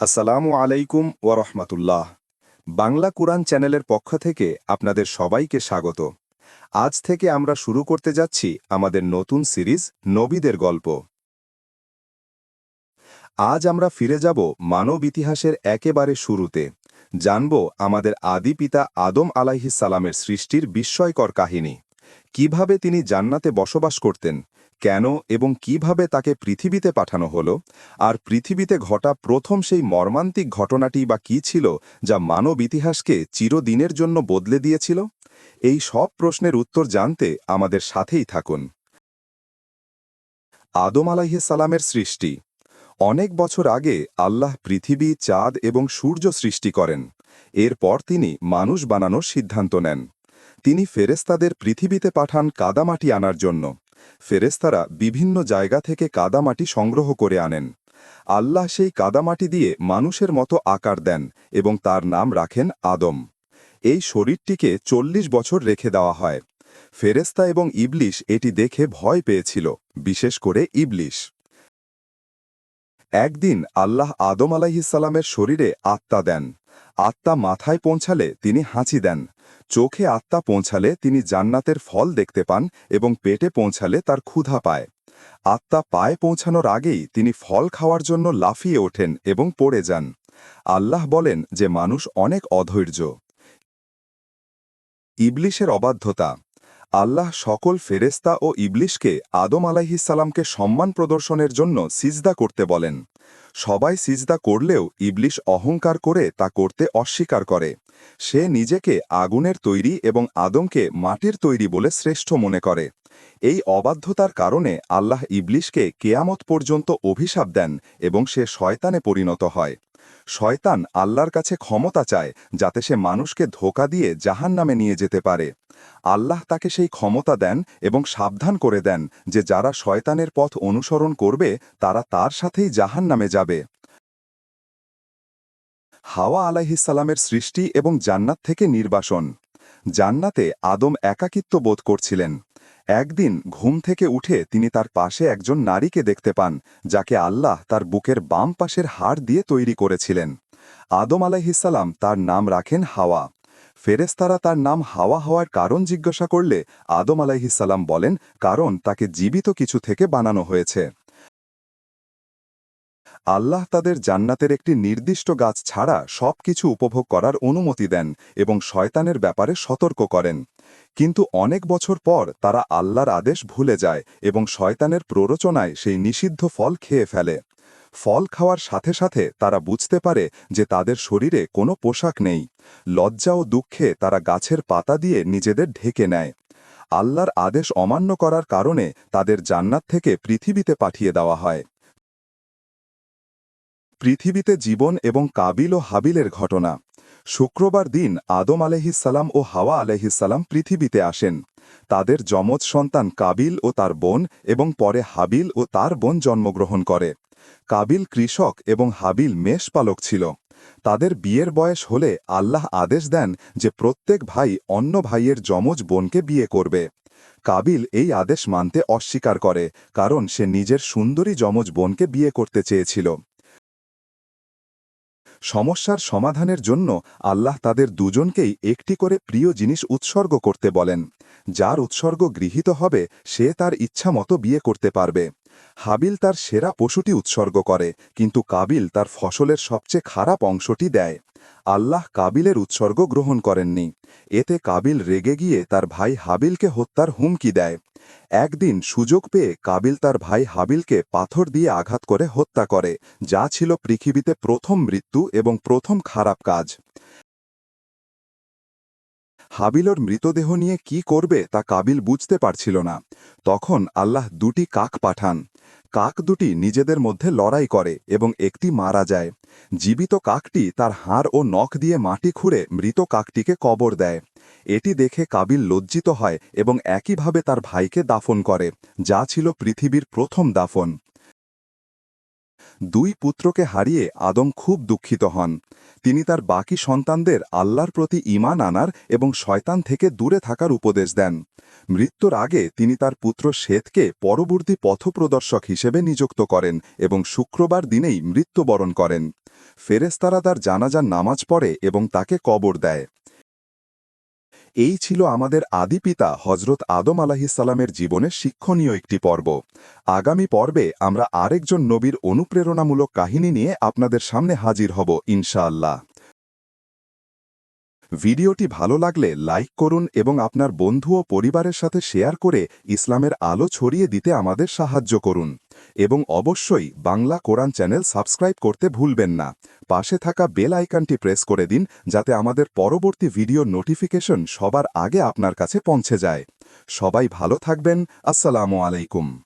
আসসালামু আলাইকুম ওয়ারহমাতুল্লাহ বাংলা কুরআন চ্যানেলের পক্ষ থেকে আপনাদের সবাইকে স্বাগত। আজ থেকে আমরা শুরু করতে যাচ্ছি আমাদের নতুন সিরিজ নবীদের গল্প। আজ আমরা ফিরে যাব মানব ইতিহাসের একেবারে শুরুতে। জানব আমাদের আদি পিতা আদম আলাইহিসালামের সৃষ্টির বিস্ময়কর কাহিনী। কীভাবে তিনি জান্নাতে বসবাস করতেন, কেন এবং কীভাবে তাকে পৃথিবীতে পাঠানো হলো, আর পৃথিবীতে ঘটা প্রথম সেই মর্মান্তিক ঘটনাটি বা কি ছিল যা মানব ইতিহাসকে চিরদিনের জন্য বদলে দিয়েছিল? এই সব প্রশ্নের উত্তর জানতে আমাদের সাথেই থাকুন। আদম আলাইহিসালামের সৃষ্টি। অনেক বছর আগে আল্লাহ পৃথিবী, চাঁদ এবং সূর্য সৃষ্টি করেন। এরপর তিনি মানুষ বানানোর সিদ্ধান্ত নেন। তিনি ফেরেস্তাদের পৃথিবীতে পাঠান কাদামাটি আনার জন্য। ফেরেস্তারা বিভিন্ন জায়গা থেকে কাদামাটি সংগ্রহ করে আনেন। আল্লাহ সেই কাদামাটি দিয়ে মানুষের মতো আকার দেন এবং তার নাম রাখেন আদম। এই শরীরটিকে চল্লিশ বছর রেখে দেওয়া হয়। ফেরেস্তা এবং ইবলিশ এটি দেখে ভয় পেয়েছিল, বিশেষ করে ইবলিশ। একদিন আল্লাহ আদম আলাইহিসাল্লামের শরীরে আত্মা দেন। আত্মা মাথায় পৌঁছালে তিনি হাঁচি দেন। চোখে আত্মা পৌঁছালে তিনি জান্নাতের ফল দেখতে পান এবং পেটে পৌঁছালে তার ক্ষুধা পায়। আত্মা পায়ে পৌঁছানোর আগেই তিনি ফল খাওয়ার জন্য লাফিয়ে ওঠেন এবং পড়ে যান। আল্লাহ বলেন যে মানুষ অনেক অধৈর্য। ইবলিশের অবাধ্যতা। আল্লাহ সকল ফেরেস্তা ও ইবলিশকে আদম আলাইহিসাল্লামকে সম্মান প্রদর্শনের জন্য সিজদা করতে বলেন। সবাই সিজদা করলেও ইবলিশ অহংকার করে তা করতে অস্বীকার করে। সে নিজেকে আগুনের তৈরি এবং আদমকে মাটির তৈরি বলে শ্রেষ্ঠ মনে করে। এই অবাধ্যতার কারণে আল্লাহ ইবলিশকে কেয়ামত পর্যন্ত অভিশাপ দেন এবং সে শয়তানে পরিণত হয়। শয়তান আল্লাহর কাছে ক্ষমতা চায় যাতে সে মানুষকে ধোকা দিয়ে জাহান নামে নিয়ে যেতে পারে। আল্লাহ তাকে সেই ক্ষমতা দেন এবং সাবধান করে দেন যে যারা শয়তানের পথ অনুসরণ করবে, তারা তার সাথেই জাহান নামে যাবে। হাওয়া আলাইহিসালামের সৃষ্টি এবং জান্নাত থেকে নির্বাসন। জান্নাতে আদম একাকিত্ব বোধ করছিলেন। একদিন ঘুম থেকে উঠে তিনি তার পাশে একজন নারীকে দেখতে পান, যাকে আল্লাহ তার বুকের বাম পাশের হাড় দিয়ে তৈরি করেছিলেন। আদম আলাইহিসাল্লাম তার নাম রাখেন হাওয়া। ফেরেস্তারা তার নাম হাওয়া হওয়ার কারণ জিজ্ঞাসা করলে আদম আলাইহিসাল্লাম বলেন, কারণ তাকে জীবিত কিছু থেকে বানানো হয়েছে। আল্লাহ তাদের জান্নাতের একটি নির্দিষ্ট গাছ ছাড়া সব কিছু উপভোগ করার অনুমতি দেন এবং শয়তানের ব্যাপারে সতর্ক করেন। কিন্তু অনেক বছর পর তারা আল্লাহর আদেশ ভুলে যায় এবং শয়তানের প্ররোচনায় সেই নিষিদ্ধ ফল খেয়ে ফেলে। ফল খাওয়ার সাথে সাথে তারা বুঝতে পারে যে তাদের শরীরে কোনো পোশাক নেই। লজ্জা ও দুঃখে তারা গাছের পাতা দিয়ে নিজেদের ঢেকে নেয়। আল্লাহর আদেশ অমান্য করার কারণে তাদের জান্নাত থেকে পৃথিবীতে পাঠিয়ে দেওয়া হয়। পৃথিবীতে জীবন এবং কাবিল ও হাবিলের ঘটনা। শুক্রবার দিন আদম আলহিসাল্লাম ও হাওয়া আলহিসাল্লাম পৃথিবীতে আসেন। তাদের যমজ সন্তান কাবিল ও তার বোন এবং পরে হাবিল ও তার বোন জন্মগ্রহণ করে। কাবিল কৃষক এবং হাবিল মেষপালক ছিল। তাদের বিয়ের বয়স হলে আল্লাহ আদেশ দেন যে প্রত্যেক ভাই অন্য ভাইয়ের যমজ বোনকে বিয়ে করবে। কাবিল এই আদেশ মানতে অস্বীকার করে, কারণ সে নিজের সুন্দরী যমজ বোনকে বিয়ে করতে চেয়েছিল। সমস্যার সমাধানের জন্য আল্লাহ তাদের দুজনকেই একটি করে প্রিয় জিনিস উৎসর্গ করতে বলেন। যার উৎসর্গ গৃহীত হবে, সে তার ইচ্ছা মতো বিয়ে করতে পারবে। হাবিল তার সেরা পশুটি উৎসর্গ করে, কিন্তু কাবিল তার ফসলের সবচেয়ে খারাপ অংশটি দেয়। আল্লাহ কাবিলের উৎসর্গ গ্রহণ করেননি। এতে কাবিল রেগে গিয়ে তার ভাই হাবিলকে হত্যার হুমকি দেয়। একদিন সুযোগ পেয়ে কাবিল তার ভাই হাবিলকে পাথর দিয়ে আঘাত করে হত্যা করে, যা ছিল পৃথিবীতে প্রথম মৃত্যু এবং প্রথম খারাপ কাজ। হাবিলর মৃতদেহ নিয়ে কি করবে তা কাবিল বুঝতে পারছিল না। তখন আল্লাহ দুটি কাক পাঠান। কাক দুটি নিজেদের মধ্যে লড়াই করে এবং একটি মারা যায়। জীবিত কাকটি তার হাড় ও নখ দিয়ে মাটি খুঁড়ে মৃত কাকটিকে কবর দেয়। এটি দেখে কাবিল লজ্জিত হয় এবং একইভাবে তার ভাইকে দাফন করে, যা ছিল পৃথিবীর প্রথম দাফন। দুই পুত্রকে হারিয়ে আদম খুব দুঃখিত হন। তিনি তার বাকি সন্তানদের আল্লাহর প্রতি ঈমান আনার এবং শয়তান থেকে দূরে থাকার উপদেশ দেন। মৃত্যুর আগে তিনি তার পুত্র শ্বেতকে পরবর্তী পথপ্রদর্শক হিসেবে নিযুক্ত করেন এবং শুক্রবার দিনেই মৃত্যুবরণ করেন। ফেরেস্তারা তার জানাজার নামাজ পড়ে এবং তাকে কবর দেয়। এই ছিল আমাদের আদি পিতা হজরত আদম আলাহিসাল্লামের জীবনের শিক্ষণীয় একটি পর্ব। আগামী পর্বে আমরা আরেকজন নবীর অনুপ্রেরণামূলক কাহিনী নিয়ে আপনাদের সামনে হাজির হব, ইনশাআল্লাহ। ভিডিওটি ভালো লাগলে লাইক করুন এবং আপনার বন্ধু ও পরিবারের সাথে শেয়ার করে ইসলামের আলো ছড়িয়ে দিতে আমাদের সাহায্য করুন। এবং অবশ্যই বাংলা কোরআন চ্যানেল সাবস্ক্রাইব করতে ভুলবেন না। পাশে থাকা বেল আইকনটি প্রেস করে দিন যাতে আমাদের পরবর্তী ভিডিও নোটিফিকেশন সবার আগে আপনার কাছে পৌঁছে যায়। সবাই ভালো থাকবেন। আসসালামু আলাইকুম।